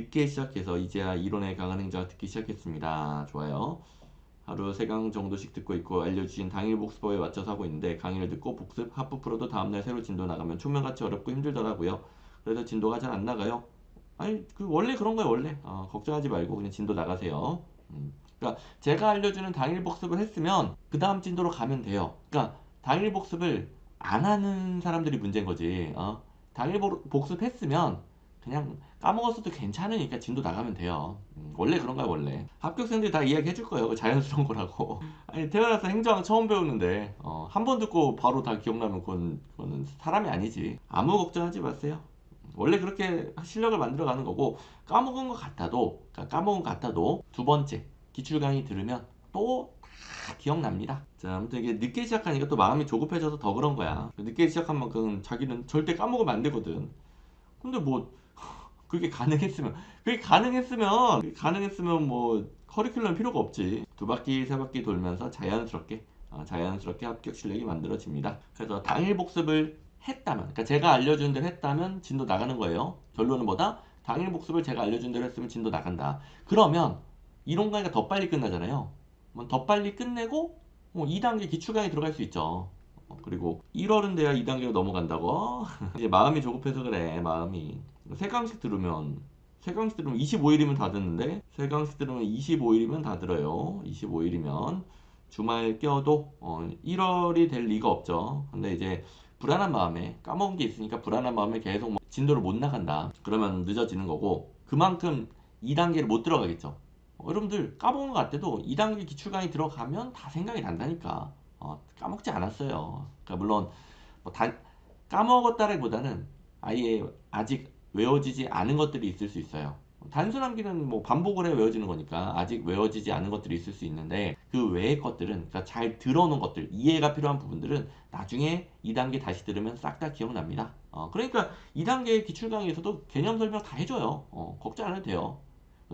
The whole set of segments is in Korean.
늦게 시작해서 이제야 이론에 강한 행자가 듣기 시작했습니다. 좋아요. 하루 3강 정도씩 듣고 있고 알려주신 당일 복습법에 맞춰서 하고 있는데 강의를 듣고 복습, 하프 풀어도 다음날 새로 진도 나가면 초면같이 어렵고 힘들더라고요. 그래서 진도가 잘 안 나가요. 아니 그 원래 그런 거예요 원래. 어, 걱정하지 말고 그냥 진도 나가세요. 음. 그러니까 제가 알려주는 당일 복습을 했으면 그 다음 진도로 가면 돼요. 그러니까 당일 복습을 안 하는 사람들이 문제인 거지. 어? 당일 복- 복습했으면 그냥 까먹었어도 괜찮으니까 진도 나가면 돼요. 음, 원래 그런 거야 원래. 합격생들이 다 이야기 해줄 거예요. 자연스러운 거라고. 아니 태어나서 행정 처음 배우는데 어, 한 번 듣고 바로 다 기억나면 그건, 그거는 사람이 아니지. 아무 걱정하지 마세요. 원래 그렇게 실력을 만들어 가는 거고 까먹은 것 같아도 그러니까 까먹은 것 같아도 두 번째 기출 강의 들으면 또 다 기억납니다. 자, 아무튼 이게 늦게 시작하니까 또 마음이 조급해져서 더 그런 거야. 늦게 시작한 만큼 자기는 절대 까먹으면 안 되거든. 근데 뭐 그게 가능했으면 그게 가능했으면 그게 가능했으면 뭐 커리큘럼 필요가 없지. 두 바퀴 세 바퀴 돌면서 자연스럽게 어, 자연스럽게 합격 실력이 만들어집니다. 그래서 당일 복습을 했다면, 그러니까 제가 알려준 대로 했다면 진도 나가는 거예요. 결론은 뭐다? 당일 복습을 제가 알려준 대로 했으면 진도 나간다. 그러면 이론 강의가 더 빨리 끝나잖아요. 뭐더 빨리 끝내고 어, 2단계 기출 강의 들어갈 수 있죠. 어, 그리고 1월은 돼야 2단계로 넘어간다고? 이제 마음이 조급해서 그래, 마음이. 세 강씩 들으면, 세 강씩 들으면 25일이면 다 듣는데, 세 강씩 들으면 25일이면 다 들어요. 25일이면. 주말 껴도, 어, 1월이 될 리가 없죠. 근데 이제, 불안한 마음에, 까먹은 게 있으니까 불안한 마음에 계속 뭐 진도를 못 나간다. 그러면 늦어지는 거고, 그만큼 2단계를 못 들어가겠죠. 어, 여러분들 까먹은 것 같아도 2단계 기출 강의 들어가면 다 생각이 난다니까. 어, 까먹지 않았어요. 그러니까 물론 뭐 다, 까먹었다기보다는 아예 아직 외워지지 않은 것들이 있을 수 있어요. 단순 암기는 뭐 반복을 해 외워지는 거니까 아직 외워지지 않은 것들이 있을 수 있는데 그 외의 것들은 그러니까 잘 들어놓은 것들 이해가 필요한 부분들은 나중에 2단계 다시 들으면 싹 다 기억납니다. 어, 그러니까 2단계 기출 강의에서도 개념 설명 다 해줘요. 어, 걱정 안 해도 돼요.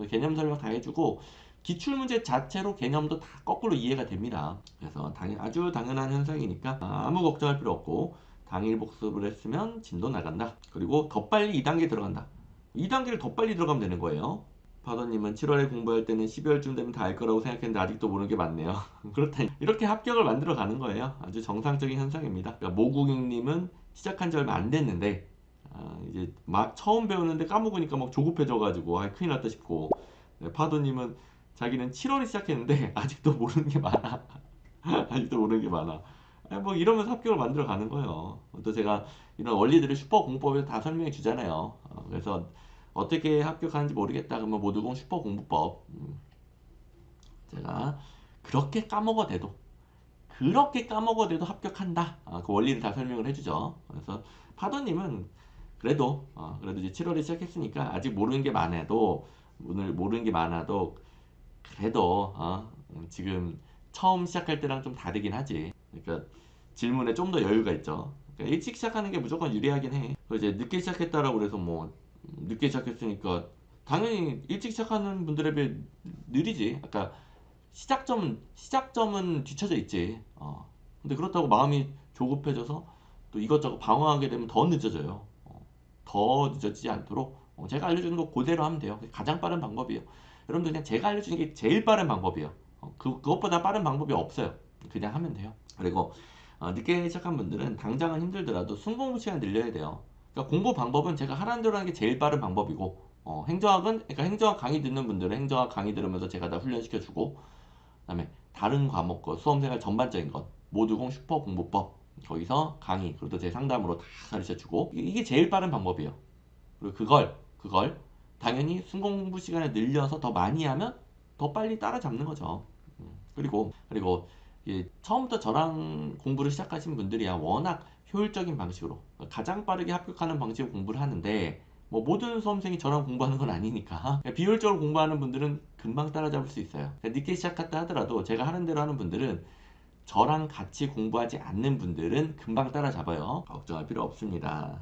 개념 설명 다 해주고 기출 문제 자체로 개념도 다 거꾸로 이해가 됩니다. 그래서 당연, 아주 당연한 현상이니까 아무 걱정할 필요 없고 당일 복습을 했으면 진도 나간다. 그리고 더 빨리 2단계 들어간다. 2단계를 더 빨리 들어가면 되는 거예요. 파더님은 7월에 공부할 때는 12월쯤 되면 다 알 거라고 생각했는데 아직도 모르는 게 많네요. 그렇다. 이렇게 합격을 만들어 가는 거예요. 아주 정상적인 현상입니다. 그러니까 모국잉님은 시작한 지 얼마 안 됐는데 아, 이제 막 처음 배우는데 까먹으니까 막 조급해져가지고 아 큰일 났다 싶고 네, 파도님은 자기는 7월에 시작했는데 아직도 모르는 게 많아. 아직도 모르는 게 많아. 아니, 뭐 이러면서 합격을 만들어 가는 거예요. 또 제가 이런 원리들을 슈퍼 공법에서 다 설명해 주잖아요. 어, 그래서 어떻게 합격하는지 모르겠다 그러면 모두공 슈퍼 공부법. 음. 제가 그렇게 까먹어대도 그렇게 까먹어대도 합격한다. 아, 그 원리를 다 설명을 해주죠. 그래서 파도님은 그래도 어, 그래도 이제 7월에 시작했으니까 아직 모르는 게 많아도 오늘 모르는 게 많아도 그래도 어, 음, 지금 처음 시작할 때랑 좀 다르긴 하지. 그러니까 질문에 좀 더 여유가 있죠. 그러니까 일찍 시작하는 게 무조건 유리하긴 해. 이제 늦게 시작했다라고 그래서 뭐 늦게 시작했으니까 당연히 일찍 시작하는 분들에 비해 느리지. 아까 시작점은 시작점은 뒤쳐져 있지. 어. 근데 그렇다고 마음이 조급해져서 또 이것저것 방황하게 되면 더 늦어져요. 어. 더 늦어지지 않도록 어, 제가 알려주는 거 그대로 하면 돼요. 가장 빠른 방법이에요. 여러분들 그냥 제가 알려주는 게 제일 빠른 방법이에요. 어, 그, 그것보다 빠른 방법이 없어요. 그냥 하면 돼요. 그리고 어, 늦게 시작한 분들은 당장은 힘들더라도 순공부 시간 늘려야 돼요. 그러니까 공부 방법은 제가 하라는 대로 하는 게 제일 빠른 방법이고 어, 행정학은 그러니까 행정학 강의 듣는 분들은 행정학 강의 들으면서 제가 다 훈련시켜 주고 그다음에 다른 과목과 수험생활 전반적인 것 모두공 슈퍼 공부법 거기서 강의 그리고 제 상담으로 다 가르쳐 주고 이게- 이게 제일 빠른 방법이에요. 그리고 그걸 그걸 당연히 순공 공부 시간을 늘려서 더 많이 하면 더 빨리 따라잡는 거죠. 음, 그리고 그리고 이 처음부터 저랑 공부를 시작하신 분들이야 워낙 효율적인 방식으로 가장 빠르게 합격하는 방식으로 공부를 하는데 뭐 모든 수험생이 저랑 공부하는 건 아니니까 비효율적으로 공부하는 분들은 금방 따라잡을 수 있어요. 늦게 시작했다 하더라도 제가 하는 대로 하는 분들은 저랑 같이 공부하지 않는 분들은 금방 따라잡아요. 걱정할 필요 없습니다.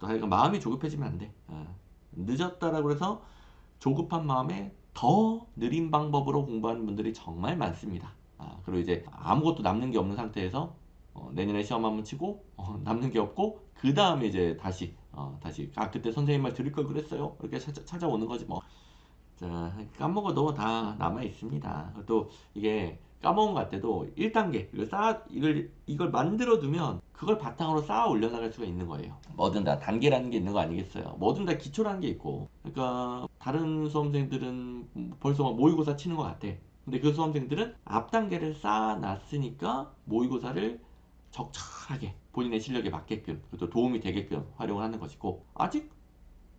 또 하여간 마음이 조급해지면 안 돼. 어. 늦었다라고 해서 조급한 마음에 더 느린 방법으로 공부하는 분들이 정말 많습니다. 아, 그리고 이제 아무것도 남는 게 없는 상태에서 어, 내년에 시험 한번 치고 어, 남는 게 없고 그 다음에 이제 다시 어, 다시 아 그때 선생님 말 들을 걸 그랬어요 이렇게 찾아, 찾아오는 거지 뭐 자, 까먹어도 다 남아 있습니다. 또 이게 까먹은 것 같아도 1단계 이걸 쌓아 이걸 이걸 만들어 두면 그걸 바탕으로 쌓아 올려나갈 수가 있는 거예요. 뭐든 다 단계라는 게 있는 거 아니겠어요. 뭐든 다 기초라는 게 있고. 그러니까 다른 수험생들은 벌써 막 모의고사 치는 것 같아. 근데 그 수험생들은 앞 단계를 쌓아 놨으니까 모의고사를 적절하게 본인의 실력에 맞게끔 또 도움이 되게끔 활용을 하는 것이고 아직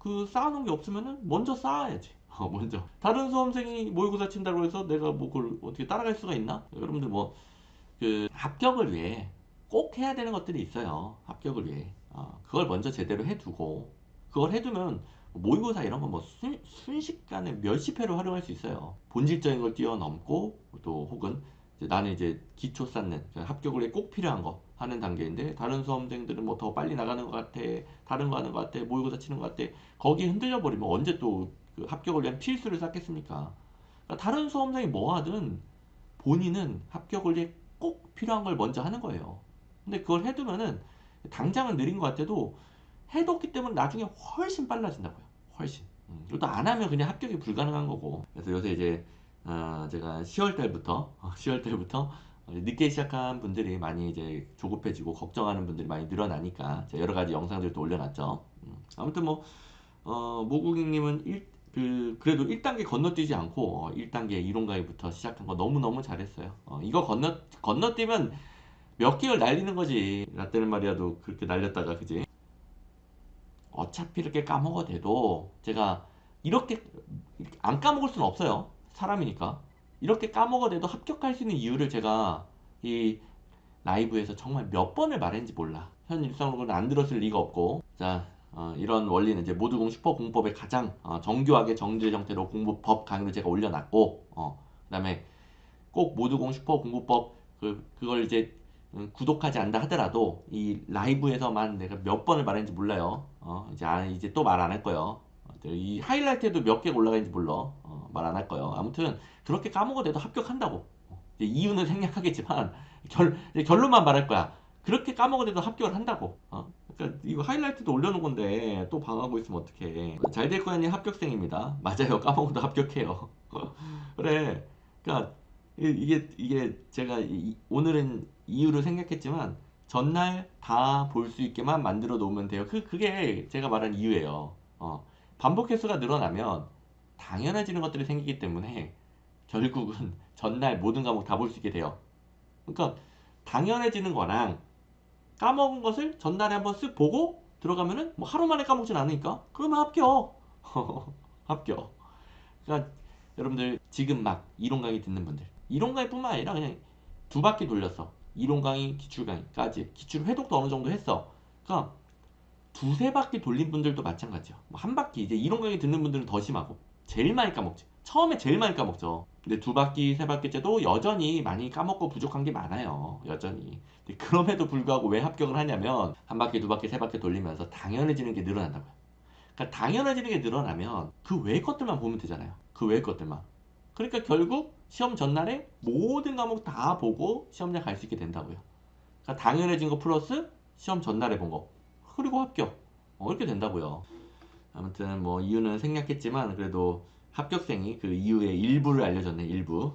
그 쌓아놓은 게 없으면은 먼저 쌓아야지. 어, 먼저. 다른 수험생이 모의고사 친다고 해서 내가 뭐 그걸 어떻게 따라갈 수가 있나? 여러분들 뭐, 그, 합격을 위해 꼭 해야 되는 것들이 있어요. 합격을 위해. 어, 그걸 먼저 제대로 해두고, 그걸 해두면 모의고사 이런 거뭐 순식간에 몇십 회로 활용할 수 있어요. 본질적인 걸 뛰어넘고, 또 혹은 이제 나는 이제 기초 쌓는, 합격을 위해 꼭 필요한 거 하는 단계인데, 다른 수험생들은 뭐 더 빨리 나가는 것 같아, 다른 거 하는 것 같아, 모의고사 치는 것 같아, 거기에 흔들려 버리면 언제 또 그 합격을 위한 필수를 쌓겠습니까? 그러니까 다른 수험생이 뭐 하든 본인은 합격을 위해 꼭 필요한 걸 먼저 하는 거예요. 근데 그걸 해두면은 당장은 느린 것 같아도 해뒀기 때문에 나중에 훨씬 빨라진다고요. 훨씬. 음, 이것도 안 하면 그냥 합격이 불가능한 거고. 그래서 요새 이제 어, 제가 10월 달부터 10월 달부터 늦게 시작한 분들이 많이 이제 조급해지고 걱정하는 분들이 많이 늘어나니까 여러 가지 영상들도 올려놨죠. 음, 아무튼 뭐 어, 모국잉님은 그 그래도 1단계 건너뛰지 않고 어, 1단계 이론가위부터 시작한 거 너무너무 잘했어요. 어, 이거 건너 건너뛰면 몇 개월 날리는 거지. 라떼는 말이라도 그렇게 날렸다가 그지? 어차피 이렇게 까먹어대도 제가 이렇게, 안 까먹을 수는 없어요. 사람이니까. 이렇게 까먹어대도 합격할 수 있는 이유를 제가 이 라이브에서 정말 몇 번을 말했는지 몰라. 현 일상으로는 안 들었을 리가 없고. 자, 어, 이런 원리는 이제 모두공 슈퍼 공법의 가장 어, 정교하게 정제 형태로 공부법 강의를 제가 올려놨고 어, 그 다음에 꼭 모두공 슈퍼 공부법 그 그걸 이제 음, 구독하지 않다 하더라도 이 라이브에서만 내가 몇 번을 말했는지 몰라요. 어, 이제 아, 이제 또 말 안 할 거예요. 어, 이 하이라이트에도 몇개 올라가는지 몰라. 어, 말안 할 거예요. 아무튼 그렇게 까먹어도 합격한다고. 이유는 생략하겠지만 결, 결론만 말할 거야. 그렇게 까먹어도 합격을 한다고. 어? 그러니까 이거 하이라이트도 올려놓은 건데 또 방하고 있으면 어떡해. 잘 될 거야니 합격생입니다. 맞아요. 까먹어도 합격해요. 그래. 그러니까 이게 이게 제가 이, 오늘은 이유를 생각했지만 전날 다 볼 수 있게만 만들어 놓으면 돼요. 그 그게 제가 말한 이유예요. 어. 반복 횟수가 늘어나면 당연해지는 것들이 생기기 때문에 결국은 전날 모든 과목 다 볼 수 있게 돼요. 그러니까 당연해지는 거랑 까먹은 것을 전날에 한번 쓱 보고 들어가면은 뭐 하루 만에 까먹진 않으니까 그러면 합격 합격 그러니까 여러분들 지금 막 이론 강의 듣는 분들 이론 강의뿐만 아니라 그냥 두 바퀴 돌렸어 이론 강의 기출 강의까지 기출 회독도 어느 정도 했어 그러니까 두세 바퀴 돌린 분들도 마찬가지야 뭐 한 바퀴 이제 이론 강의 듣는 분들은 더 심하고 제일 많이 까먹지 처음에 제일 많이 까먹죠 근데 두 바퀴 세 바퀴째도 여전히 많이 까먹고 부족한 게 많아요 여전히 그럼에도 불구하고 왜 합격을 하냐면 한 바퀴 두 바퀴 세 바퀴 돌리면서 당연해지는 게 늘어난다고요. 그러니까 당연해지는 게 늘어나면 그 외의 것들만 보면 되잖아요. 그 외의 것들만. 그러니까 결국 시험 전날에 모든 과목 다 보고 시험장 갈 수 있게 된다고요. 그러니까 당연해진 거 플러스 시험 전날에 본 거. 그리고 합격. 어, 이렇게 된다고요. 아무튼 뭐 이유는 생략했지만 그래도 합격생이 그 이유의 일부를 알려줬네 일부